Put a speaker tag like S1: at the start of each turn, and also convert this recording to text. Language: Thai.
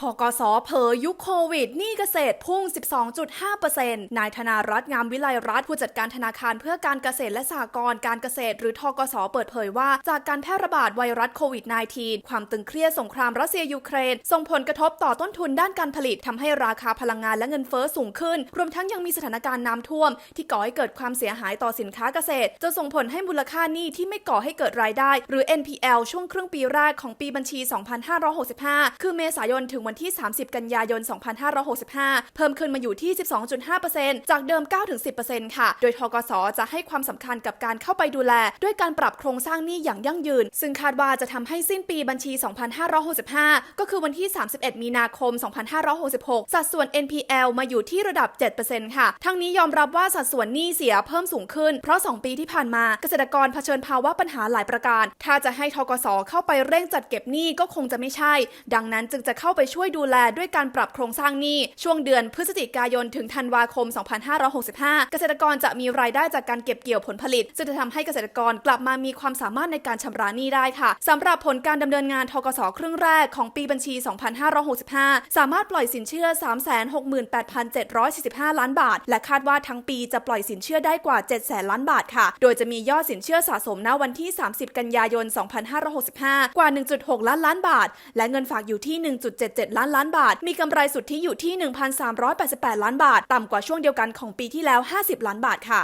S1: ทกสเผยยุคโควิดหนี้เกษตรพุ่ง 12.5%นายธนารัตน์งามวิไลรัตน์ผู้จัดการธนาคารเพื่อการเกษตรและสหกรณ์การเกษตร หรือทกสเปิดเผยว่า จากการแพร่ระบาดไวรัสโควิด -19 ความตึงเครียดสงครามรัสเซียยูเครน ส่งผลกระทบต่อต้นทุนด้านการผลิตทำให้ราคาพลังงานและเงินเฟ้อสูงขึ้น รวมทั้งยังมีสถานการณ์น้ำท่วม ที่ก่อให้เกิดความเสียหายต่อสินค้าเกษตรจะส่งผลให้มูลค่าหนี้ที่ไม่ก่อให้เกิดรายได้ หรือ NPL ช่วงครึ่งปีแรกของปีบัญชี 2565 คือเมษายนถึงวันที่ 30 กันยายน 2565 เพิ่มขึ้นมาอยู่ที่ 12.5%จากเดิม 9-10%ค่ะ โดยทกสจะให้ความสำคัญกับการเข้าไปดูแล ด้วยการปรับโครงสร้างหนี้อย่างยั่งยืน ซึ่งคาดว่าจะทำให้สิ้นปีบัญชี 2565 ก็คือวันที่ 31 มีนาคม 2566 สัดส่วน NPL มาอยู่ที่ระดับ 7%ค่ะ ทั้งนี้ยอมรับว่าสัดส่วนหนี้เสียเพิ่มสูงขึ้น เพราะ 2 ปีที่ผ่านมาเกษตรกรเผชิญภาวะปัญหาหลายประการ ถ้าจะให้ทกสเข้าไปเร่งจัดเก็บหนี้ก็คงจะไม่ใช่ ดังนั้นจึงจะเข้าไปช่วย่วยดูแลด้วยการปรับโครงสร้างหนี้ช่วงเดือนพฤศจิกายนถึงธันวาคม 2565 เกษตรกรจะมีรายได้จากการเก็บเกี่ยวผลผลิต ซึ่งจะทำให้เกษตรกรกลับมามีความสามารถในการชำระหนี้ได้ค่ะสำหรับผลการดำเนินงานทกสครึ่งแรกของปีบัญชี 2565 สามารถปล่อยสินเชื่อ 368,745 ล้านบาท และคาดว่าทั้งปีจะปล่อยสินเชื่อได้กว่า 700,000 ล้านบาทค่ะ โดยจะมียอดสินเชื่อสะสมณวันที่ 30 กันยายน 2565 กว่า 1.6 ล้านล้านบาท และเงินฝากอยู่ที่ 1.77ล้านล้านบาท มีกำไรสุทธิอยู่ที่ 1,388 ล้านบาท ต่ำกว่าช่วงเดียวกันของปีที่แล้ว 50 ล้านบาทค่ะ